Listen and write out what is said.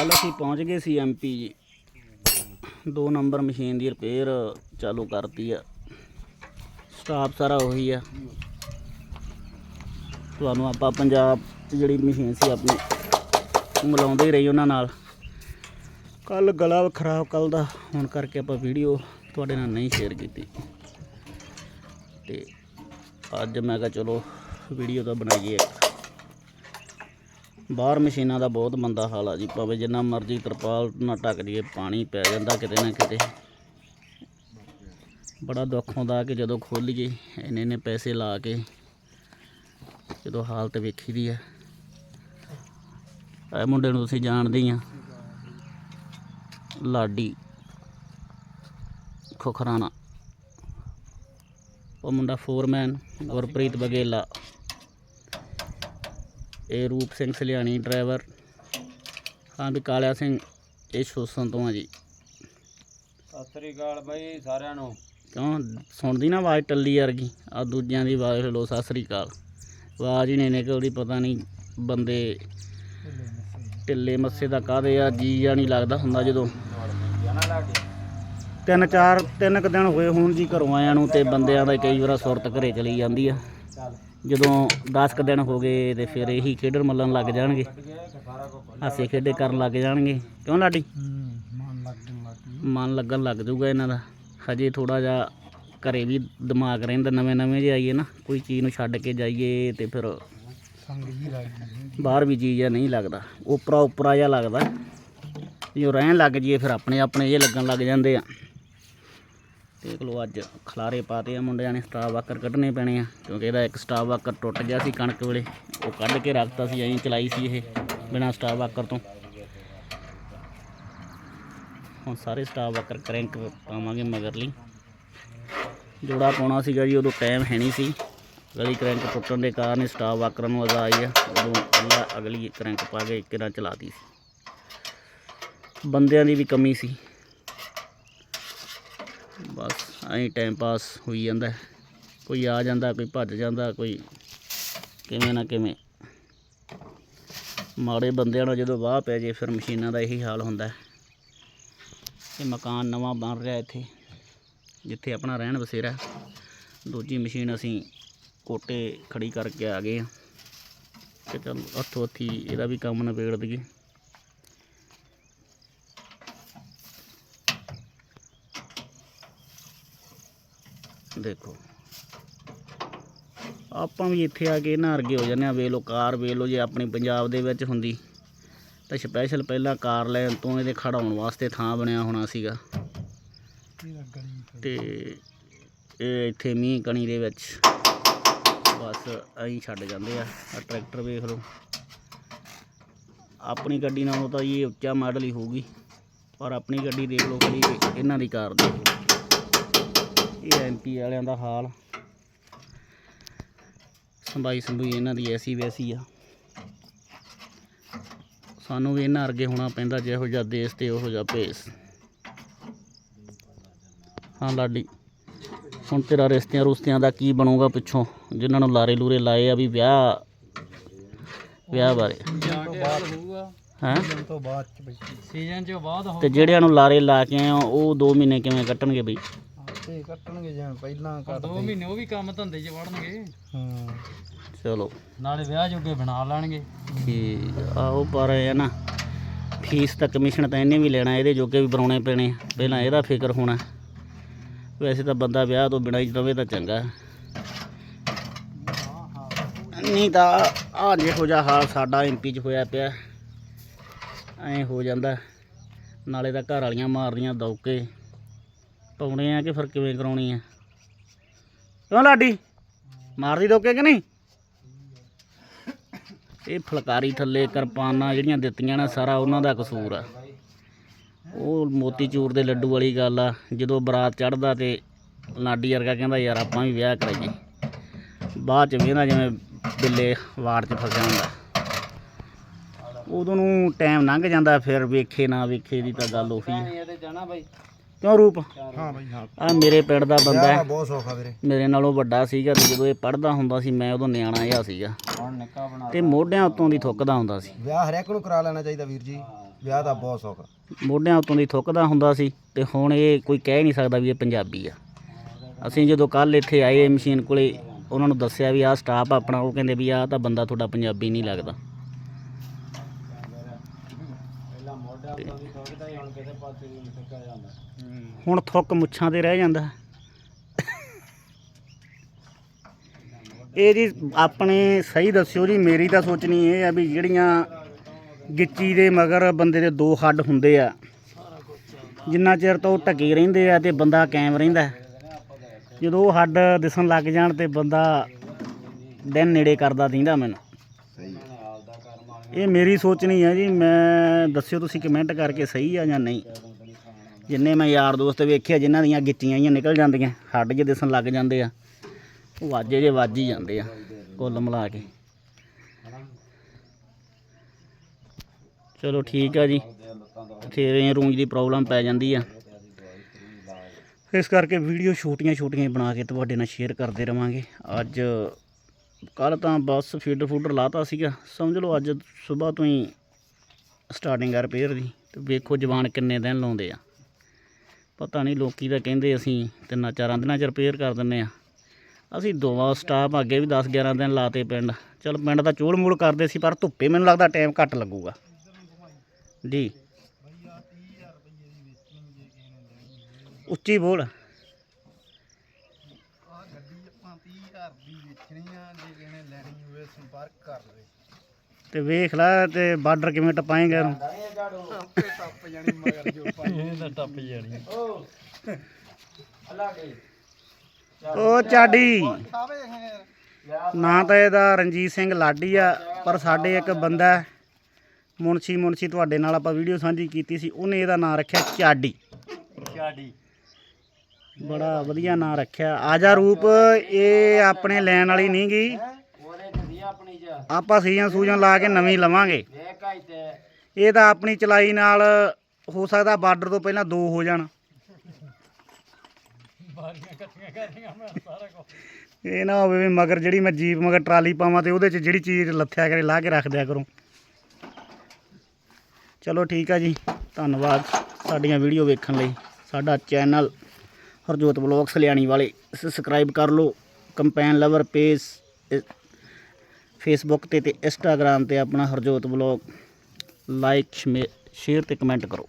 ਕੱਲ ਅਸੀਂ ਪਹੁੰਚ ਗਏ ਸੀ ਐਮਪੀ ਜੀ। ਦੋ ਨੰਬਰ ਮਸ਼ੀਨ ਦੀ ਰਿਪੇਅਰ ਚਾਲੂ ਕਰਤੀ ਆ। ਸਟਾਫ ਸਾਰਾ ਉਹੀ ਆ। ਤੁਹਾਨੂੰ ਆਪਾਂ ਪੰਜਾਬ ਜਿਹੜੀ ਮਸ਼ੀਨ ਸੀ ਆਪਣੀ, ਮਿਲਾਉਂਦੇ ਹੀ ਰਹੀ ਉਹਨਾਂ ਨਾਲ। ਕੱਲ ਗਲਾ ਖਰਾਬ ਕੱਲ ਦਾ, ਹੋਣ ਕਰਕੇ ਆਪਾਂ ਵੀਡੀਓ ਤੁਹਾਡੇ ਨਾਲ ਨਹੀਂ ਸ਼ੇਅਰ ਕੀਤੀ। ਤੇ ਅੱਜ ਮੈਂ ਕਿਹਾ ਚਲੋ, ਵੀਡੀਓ ਤਾਂ ਬਣਾਈਏ। ਬਾਹਰ ਮਸ਼ੀਨਾਂ ਦਾ ਬਹੁਤ ਮੰਦਾ ਹਾਲ ਆ ਜੀ। ਭਾਵੇਂ ਜਿੰਨਾ ਮਰਜ਼ੀ ਤਰਪਾਲ ਨਾ ਢੱਕ ਦਈਏ, ਪਾਣੀ ਪੈ ਜਾਂਦਾ ਕਿਤੇ ਨਾ ਕਿਤੇ। ਬੜਾ ਦੁੱਖ ਹੁੰਦਾ ਕਿ ਜਦੋਂ ਖੋਲੀਏ, ਇੰਨੇ ਇੰਨੇ ਪੈਸੇ ਲਾ ਕੇ ਜਦੋਂ ਹਾਲਤ ਵੇਖੀ ਦੀ ਆ। ਇਹ ਮੁੰਡੇ ਨੂੰ ਤੁਸੀਂ ਜਾਣਦੇ ਹੀ ਆ। ਲਾਡੀ ਖੋਖਰਾਣਾ। ਉਹ ਮੁੰਡਾ ਫੋਰਮੈਨ ਗੁਰਪ੍ਰੀਤ ਬਗੇਲਾ। ਇਹ ਰੂਪ ਸਿੰਘ ਸਲਿਆਣੀ ਡਰਾਈਵਰ। ਹਾਂ ਵੀ ਕਾਲਿਆ ਸਿੰਘ ਇਹ ਸ਼ੋਸਨ ਤੋਂ ਆ ਜੀ। ਸਤਿ ਸ੍ਰੀ ਅਕਾਲ ਬਾਈ ਸਾਰਿਆਂ ਨੂੰ। ਕਿਉਂ? ਸੁਣਦੀ ਨਾ ਆਵਾਜ਼ ਟੱਲੀ ਵਰਗੀ। ਆ ਦੂਜਿਆਂ ਦੀ ਆਵਾਜ਼ ਲੋ ਸਤਿ ਸ੍ਰੀ ਅਕਾਲ। ਆਵਾਜ਼ ਹੀ ਨਹੀਂ ਨਿਕਲਦੀ ਪਤਾ ਨਹੀਂ ਬੰਦੇ ਢਿੱਲੇ ਮੱਸੇ ਦਾ ਕਾਹਦੇ ਆ ਜੀ ਜਾਂ ਨਹੀਂ ਲੱਗਦਾ ਹੁੰਦਾ ਜਦੋਂ। ਤਿੰਨ ਚਾਰ ਤਿੰਨ ਕੁ ਦਿਨ ਹੋਏ ਹੁਣ ਜੀ ਘਰੋਂ ਆਇਆਂ ਨੂੰ ਤੇ ਬੰਦਿਆਂ ਦਾ ਕਈ ਵਾਰ ਸੁਰਤ ਘਰੇ ਚਲੀ ਜਾਂਦੀ ਆ। ਚੱਲ। ਜਦੋਂ 10 ਕੁ ਦਿਨ ਹੋ ਗਏ ਤੇ ਫਿਰ ਇਹੀ ਖੇਡਣ ਮੱਲਣ ਲੱਗ ਜਾਣਗੇ। ਗਿਆ ਹਾਸੇ ਖੇਡੇ ਕਰਨ ਲੱਗ ਜਾਣਗੇ। ਕਿਉਂ ਲਾਡੀ? ਮਨ ਲੱਗਣ ਲੱਗ ਜਾਊਗਾ ਇਹਨਾਂ ਦਾ। ਹਜੇ ਥੋੜਾ ਜਿਹਾ ਘਰੇ ਵੀ ਦਿਮਾਗ ਰਹਿੰਦਾ ਨਵੇਂ ਨਵੇਂ ਜੇ ਆਈਏ ਨਾ। ਕੋਈ ਚੀਜ਼ ਨੂੰ ਛੱਡ ਕੇ ਜਾਈਏ ਤੇ ਫਿਰ ਬਾਹਰ ਵੀ ਚੀਜ਼ ਨਹੀਂ ਲੱਗਦਾ। ਉਪਰਾ ਉਪਰਾ ਜਿਹਾ ਲੱਗਦਾ। ਜੋ ਰਹਿਣ ਲੱਗ ਜੀਏ ਫਿਰ ਆਪਣੇ ਆਪਣੇ ਜੇ ਲੱਗਣ ਲੱਗ ਜਾਂਦੇ ਆ। ਦੇਖ ਲਓ ਅੱਜ ਖਲਾਰੇ ਪਾਤੇ ਆ ਮੁੰਡਿਆਂ ਨੇ ਸਟਾਫ ਵਾਕਰ ਕੱਢਣੇ ਪੈਣੇ ਆ, ਕਿਉਂਕਿ ਇਹਦਾ ਇੱਕ ਸਟਾਫ ਵਾਕਰ ਟੁੱਟ ਗਿਆ ਸੀ ਕਣਕ ਵੇਲੇ, ਉਹ ਕੱਢ ਕੇ ਰੱਖਤਾ ਸੀ, ਐਂ ਚਲਾਈ ਸੀ ਇਹ ਬਿਨਾ ਸਟਾਫ ਵਾਕਰ ਤੋਂ। ਹੁਣ ਸਾਰੇ ਸਟਾਫ ਵਾਕਰ ਕਰੈਂਕ ਪਾਵਾਂਗੇ ਮਗਰ ਲਈ। ਜੋੜਾ ਪਾਉਣਾ ਸੀਗਾ ਜੀ, ਉਦੋਂ ਟਾਈਮ ਹੈ ਨਹੀਂ ਸੀ। ਗਲੀ ਕਰੰਟ ਟੁੱਟਣ ਦੇ ਕਾਰਨ ਸਟਾਫ ਵਾਕਰਾਂ ਨੂੰ ਅਜ਼ਾ ਆਈ ਆ, ਉਦੋਂ ਪਹਿਲਾਂ ਅਗਲੀ ਕਰੰਟ ਪਾ ਕੇ ਇੱਕ ਨਾਲ ਚਲਾਤੀ ਸੀ। ਬੰਦਿਆਂ ਦੀ ਵੀ ਕਮੀ ਸੀ। ਬਸ, ਐਂ ਟਾਈਮ ਪਾਸ ਹੋਈ ਜਾਂਦਾ ਕੋਈ ਆ ਜਾਂਦਾ, ਕੋਈ ਭੱਜ ਜਾਂਦਾ, ਕੋਈ ਕਿਵੇਂ ਨਾ ਕਿਵੇਂ। ਮਾੜੇ ਬੰਦਿਆਂ ਨੂੰ ਜਦੋਂ ਵਾਹ ਪੈ ਜੇ ਫਿਰ ਮਸ਼ੀਨਾਂ ਦਾ ਇਹੀ ਹਾਲ ਹੁੰਦਾ ਹੈ। ਇਹ ਮਕਾਨ ਨਵਾਂ ਬਣ ਰਿਹਾ ਇੱਥੇ, ਜਿੱਥੇ ਆਪਣਾ ਰਹਿਣ ਬਸੇਰਾ ਦੂਜੀ ਮਸ਼ੀਨ ਅਸੀਂ ਕੋਟੇ ਖੜੀ ਕਰਕੇ ਆ ਗਏ ਆ ਕਿ ਚਲ ਹੱਥੋਂ ਹੱਥੀ ਇਹਦਾ ਵੀ ਕੰਮ ਨਿਬੇੜ ਦਈਏ। ਦੇਖੋ। ਆਪਾਂ ਵੀ ਇੱਥੇ ਆ ਕੇ ਇਹਨਾਂ ਅਰਗੇ ਹੋ ਜਾਂਦੇ ਆ ਵੇਖ ਲਓ ਕਾਰ, ਵੇਖ ਲਓ ਜੇ ਆਪਣੀ ਪੰਜਾਬ ਦੇ ਵਿੱਚ ਹੁੰਦੀ। ਤਾਂ ਸਪੈਸ਼ਲ ਪਹਿਲਾਂ ਕਾਰ ਲੈਣ ਤੋਂ ਇਹਦੇ ਖੜਾਉਣ ਵਾਸਤੇ ਥਾਂ ਬਣਿਆ ਹੋਣਾ ਸੀਗਾ। ਤੇ ਇਹ ਇੱਥੇ ਮੀਂਹ ਕਣੀ ਦੇ ਵਿੱਚ ਬਸ ਐਂ ਛੱਡ ਜਾਂਦੇ ਆ, ਆਹ ਟਰੈਕਟਰ ਵੇਖ ਲਓ। ਆਪਣੀ ਗੱਡੀ ਨਾਲੋਂ ਤਾਂ ਇਹ ਉੱਚਾ ਮਾਡਲ ਹੀ ਹੋਊਗੀ, ਪਰ ਆਪਣੀ ਗੱਡੀ ਦੇਖ ਲਓ ਕਿ ਇਹਨਾਂ ਦੀ ਕਾਰ ਦੇਖ ਲਓ। ਇਹ ਐਮਪੀ ਵਾਲਿਆਂ ਦਾ ਹਾਲ। ਸੰਭਾਈ ਸੰਭੂਈ ਇਹਨਾਂ ਦੀ ਐਸੀ ਵੈਸੀ ਆ। ਸਾਨੂੰ ਵੀ ਇਹਨਾਂ ਅਰਗੇ ਹੋਣਾ ਪੈਂਦਾ ਜਿਹੋ ਜਿਹਾ ਦੇਸ਼ ਤੇ ਉਹੋ ਜਿਹਾ ਭੇਸ। ਹਾਂ ਲਾਡੀ ਹੁਣ ਤੇਰਾ ਰਿਸ਼ਤਿਆਂ ਰੁਸ਼ਤਿਆਂ ਦਾ ਕੀ ਬਣੂਗਾ ਪਿੱਛੋਂ? ਜਿਨ੍ਹਾਂ ਨੂੰ ਲਾਰੇ ਲੂਰੇ ਲਾਏ ਆ ਵੀ ਵਿਆਹ ਵਿਆਹ ਬਾਰੇ। ਹੈ? ਤੋਂ ਬਾਅਦ ਸੀਜ਼ਨ ਬਾਅਦ ਜਿਹੜਿਆਂ ਨੂੰ ਲਾਰੇ ਲਾ ਕੇ ਆਏ ਆ ਉਹ 2 ਮਹੀਨੇ ਕਿਵੇਂ ਕੱਟਣਗੇ ਬਈ? ਤੇ ਕੱਟਣਗੇ ਜਿਵੇਂ ਪਹਿਲਾਂ ਕੱਟਦੇ। 2 ਮਹੀਨੇ ਉਹ ਵੀ ਕੰਮ ਧੰਦੇ ਚ ਵੜਨਗੇ। ਹਾਂ। ਚਲੋ। ਨਾਲੇ ਵਿਆਹ ਜੋਗੇ ਬਣਾ ਲੈਣਗੇ। ਠੀਕ ਆਓ ਪਰ ਇਹ ਆ ਨਾ ਫੀਸ ਤਾਂ ਕਮਿਸ਼ਨ ਤਾਂ ਇਹਨੇ ਵੀ ਲੈਣਾ ਇਹਦੇ ਜੋਗੇ ਵੀ ਬਣਾਉਣੇ ਪੈਣੇ ਆ। ਪਹਿਲਾਂ ਇਹਦਾ ਫਿਕਰ ਹੋਣਾ। ਵੈਸੇ ਤਾਂ ਬੰਦਾ ਵਿਆਹ ਤੋਂ ਬਿਨਾਂ ਹੀ ਰਵੇ ਤਾਂ ਚੰਗਾ। ਨਹੀਂ ਤਾਂ ਆ ਜਿਹੋ ਜਿਹਾ ਹਾਲ ਸਾਡਾ ਐਮਪੀ 'ਚ ਹੋਇਆ ਪਿਆ। ਐਂ ਹੋ ਜਾਂਦਾ। ਨਾਲੇ ਤਾਂ ਘਰ ਵਾਲੀਆਂ ਮਾਰਦੀਆਂ ਦੌਕੇ। ਪਾਉਣੇ ਆ ਕਿ ਫਿਰ ਕਿਵੇਂ ਕਰਾਉਣੀ ਆ? ਕਿਉਂ ਲਾਡੀ? ਮਾਰਦੀ ਦੋਕੇ ਕਿ ਨਹੀਂ? ਇਹ ਫਲਕਾਰੀ ਥੱਲੇ ਕਿਰਪਾਨਾਂ ਜਿਹੜੀਆਂ ਦਿੱਤੀਆਂ ਨੇ ਸਾਰਾ ਉਹਨਾਂ ਦਾ ਕਸੂਰ ਆ। ਉਹ ਮੋਤੀਚੂਰ ਦੇ ਲੱਡੂ ਵਾਲੀ ਗੱਲ ਆ। ਜਦੋਂ ਬਰਾਤ ਚੜਦਾ ਤੇ ਲਾਡੀ ਵਰਗਾ ਕਹਿੰਦਾ, ਯਾਰ ਆਪਾਂ ਵੀ ਵਿਆਹ ਕਰਾਈਏ। ਬਾਅਦ ਚ ਵੇਂਦਾ ਜਿਵੇਂ ਬਿੱਲੇ ਵਾੜ ਚ ਫਸਿਆ ਹੁੰਦਾ। ਉਦੋਂ ਨੂੰ ਟਾਈਮ ਲੰਘ ਜਾਂਦਾ, ਫਿਰ ਵੇਖੇ ਨਾ ਵੇਖੇ ਦੀ ਤਾਂ ਗੱਲ ਉਹੀ ਆ। ਜਾਣਾ ਕਿਉਂ ਰੂਪ? ਹਾਂ ਬਾਈ ਹਾਂ। ਆ ਮੇਰੇ ਪਿੰਡ ਦਾ ਬੰਦਾ ਹੈ। ਬਹੁਤ ਸੌਖਾ ਵੀਰੇ। ਮੇਰੇ ਨਾਲੋਂ ਵੱਡਾ ਸੀਗਾ ਤੇ ਜਦੋਂ ਇਹ ਪੜਦਾ ਹੁੰਦਾ ਸੀ ਮੈਂ ਉਦੋਂ ਨਿਆਣਾ ਜਿਹਾ ਸੀਗਾ। ਹੁਣ ਨਿੱਕਾ ਬਣਾ ਤੇ ਮੋਢਿਆਂ ਉੱਤੋਂ ਦੀ ਥੁੱਕਦਾ ਹੁੰਦਾ ਸੀ। ਵਿਆਹ ਹਰੇਕ ਨੂੰ ਕਰਾ ਲੈਣਾ ਚਾਹੀਦਾ ਵੀਰ ਜੀ। ਵਿਆਹ ਦਾ ਬਹੁਤ ਸੌਖ। ਮੋਢਿਆਂ ਉਤੋਂ ਦੀ ਥੁੱਕਦਾ ਹੁੰਦਾ ਸੀ ਤੇ ਹੁਣ ਇਹ ਕੋਈ ਕਹਿ ਨਹੀਂ ਸਕਦਾ ਵੀ ਇਹ ਪੰਜਾਬੀ ਆ। ਅਸੀਂ ਜਦੋਂ ਕੱਲ ਇੱਥੇ ਆਏ ਮਸ਼ੀਨ ਕੋਲੇ ਉਹਨਾਂ ਨੂੰ ਦੱਸਿਆ ਵੀ ਆਹ ਸਟਾਫ ਆਪਣਾ ਉਹ ਕਹਿੰਦੇ ਵੀ ਆਹ ਤਾਂ ਬੰਦਾ ਤੁਹਾਡਾ ਪੰਜਾਬੀ ਨਹੀਂ ਲੱਗਦਾ। ਪਹਿਲਾਂ ਮੋਢਾ ਤੋਂ ਵੀ ਥੋੜਦਾ ਹੀ ਹੁਣ ਕਿਤੇ ਪਾਸੇ ਹੁਣ ਥੁੱਕ ਮੁੱਛਾਂ ਤੇ ਰਹਿ ਜਾਂਦਾ। ਇਹ ਜੀ ਆਪਣੇ ਸਹੀ ਦੱਸਿਓ ਜੀ ਮੇਰੀ ਤਾਂ ਸੋਚਣੀ ਇਹ ਆ ਵੀ ਜਿਹੜੀਆਂ ਗਿੱਚੀ ਦੇ ਮਗਰ ਬੰਦੇ ਦੇ ਦੋ ਹੱਡ ਹੁੰਦੇ ਆ ਜਿੰਨਾ ਚਿਰ ਤਾਂ ਉਹ ਢਕੇ ਰਹਿੰਦੇ ਆ ਤੇ ਬੰਦਾ ਕਾਇਮ ਰਹਿੰਦਾ। ਜਦੋਂ ਉਹ ਹੱਡ ਦਿਸਣ ਲੱਗ ਜਾਣ ਤੇ ਬੰਦਾ ਦਿਨ ਨੇੜੇ ਕਰਦਾ ਦਿੰਦਾ ਮੈਨੂੰ। ਇਹ ਮੇਰੀ ਸੋਚਣੀ ਹੈ ਜੀ ਮੈਂ ਦੱਸਿਓ ਤੁਸੀਂ ਕਮੈਂਟ ਕਰਕੇ ਸਹੀ ਆ ਜਾਂ ਨਹੀਂ। ਜਿੰਨੇ ਮੈਂ ਯਾਰ ਦੋਸਤ ਵੇਖਿਆ ਜਿਨ੍ਹਾਂ ਦੀਆਂ ਗਿੱਚੀਆਂ ਹੀ ਨਿਕਲ ਜਾਂਦੀਆਂ, ਹੱਡ ਜੇ ਦਿਸਣ ਲੱਗ ਜਾਂਦੇ ਆ, ਉਹ ਵਾਜੇ ਜੇ ਵੱਜ ਹੀ ਜਾਂਦੇ ਆ, ਕੁੱਲ ਮਿਲਾ ਕੇ। ਚਲੋ ਠੀਕ ਆ ਜੀ। ਫੇਰ ਰੂੰਜ ਦੀ ਪ੍ਰੋਬਲਮ ਪੈ ਜਾਂਦੀ ਆ। ਇਸ ਕਰਕੇ ਵੀਡੀਓ ਛੋਟੀਆਂ ਛੋਟੀਆਂ ਬਣਾ ਕੇ ਤੁਹਾਡੇ ਨਾਲ ਸ਼ੇਅਰ ਕਰਦੇ ਰਵਾਂਗੇ। ਅੱਜ ਕੱਲ ਤਾਂ ਬਸ ਫੀਡਰ ਫੂਡਰ ਲਾਤਾ ਸੀਗਾ। ਸਮਝ ਲਓ ਅੱਜ ਸਵੇਰ ਤੋਂ ਹੀ ਸਟਾਰਟਿੰਗ ਆ ਰਿਪੇਅਰ ਦੀ। ਤੇ ਵੇਖੋ ਜਵਾਨ ਕਿੰਨੇ ਦਿਨ ਲਾਉਂਦੇ ਆ। ਪਤਾ ਨਹੀਂ ਲੋਕੀ ਤਾਂ ਕਹਿੰਦੇ ਅਸੀਂ ਤਿੰਨਾਂ ਚਾਰਾਂ ਦਿਨਾਂ ਚ ਰਿਪੇਅਰ ਕਰ ਦਿੰਨੇ ਆ। ਅਸੀਂ ਦੋਵਾਂ ਸਟਾਫ ਅੱਗੇ ਵੀ 10 11 ਦਿਨ ਲਾਤੇ ਪਿੰਡ। ਚਲ ਪਿੰਡ ਦਾ ਚੋਲ ਮੂਲ ਕਰਦੇ ਸੀ, ਪਰ ਧੁੱਪੇ ਮੈਨੂੰ ਲੱਗਦਾ ਟਾਈਮ ਘੱਟ ਲੱਗੂਗਾ। ਜੀ। ਉੱਚੀ ਬੋਲ। ਆ ਗੱਡੀ ਆਪਾਂ 30000 ਦੀ ਵੇਚਣੀ ਆ, ਜੇ ਕਿਸੇ ਨੇ ਲੈਣੀ ਹੋਵੇ ਸੰਪਰਕ ਕਰ ਲਵੇ। ਤੇ ਵੇਖ ਲੈ ਤੇ ਬਾਰਡਰ ਕਿਵੇਂ ਟਪਾਏਗਾ ਇਹਨੂੰ। ਆਪੇ ਟੱਪ ਜਾਣੀ ਮਗਰ ਜੋ ਪਾਈ ਇਹ ਤਾਂ ਟੱਪ ਜਾਣੀ ਅੱਲਾ ਗਈ ਉਹ ਚਾਡੀ। ਨਾਂ ਤਾਂ ਇਹਦਾ ਰਣਜੀਤ ਸਿੰਘ ਲਾਡੀ ਆ ਪਰ ਸਾਡੇ ਇੱਕ ਬੰਦਾ ਮੁਨਸ਼ੀ ਮੁਨਸ਼ੀ ਤੁਹਾਡੇ ਨਾਲ ਆਪਾਂ ਵੀਡੀਓ ਸਾਂਝੀ ਕੀਤੀ ਸੀ ਉਹਨੇ ਇਹਦਾ ਨਾਂ ਰੱਖਿਆ ਚਾਡੀ। ਚਾਡੀ। ਬੜਾ ਵਧੀਆ ਨਾਂ ਰੱਖਿਆ। ਆਜਾ ਰੂਪ ਇਹ ਆਪਣੇ ਲੈਣ ਵਾਲੀ ਨਹੀਂ ਗਈ ਆਪਣੀ ਚ। ਆਪਾਂ ਸੀਆਂ ਸੂਜਾਂ ਲਾ ਕੇ ਨਵੀਂ ਲਵਾਂਗੇ। ਵੇਖ ਆਈ ਤੇ। ਇਹ ਤਾਂ ਆਪਣੀ ਚਲਾਈ ਨਾਲ ਹੋ ਸਕਦਾ ਬਾਰਡਰ ਤੋਂ ਪਹਿਲਾਂ ਦੋ ਹੋ ਜਾਣ। ਬਾਰੀਆਂ ਇਕੱਠੀਆਂ ਕਰਨੀਆਂ ਮੈਂ ਸਾਰਾ ਕੁਝ ਇਹ ਨਾ ਹੋਵੇ ਵੀ ਮਗਰ ਜਿਹੜੀ ਮੈਂ ਜੀਪ ਮਗਰ ਟਰਾਲੀ ਪਾਵਾਂ ਤੇ ਉਹਦੇ 'ਚ ਜਿਹੜੀ ਚੀਜ਼ ਲੱਥਿਆ ਕਰੇ ਲਾ ਕੇ ਰੱਖ ਦਿਆ ਕਰੋ। ਚਲੋ ਠੀਕ ਆ ਜੀ ਧੰਨਵਾਦ ਸਾਡੀਆਂ ਵੀਡੀਓ ਵੇਖਣ ਲਈ। ਸਾਡਾ ਚੈਨਲ ਹਰਜੋਤ ਬਲੌਗ ਸਲਿਆਣੀ ਵਾਲੇ ਸਬਸਕ੍ਰਾਈਬ ਕਰ ਲਓ। ਕੰਪੈਨ ਲਵਰ ਪੇਜ ਫੇਸਬੁੱਕ ਤੇ ਤੇ ਇੰਸਟਾਗ੍ਰam ਤੇ ਆਪਣਾ ਹਰਜੋਤ ਬਲੌਗ ਲਾਈਕ ਸ਼ੇਅਰ ਤੇ ਕਮੈਂਟ ਕਰੋ।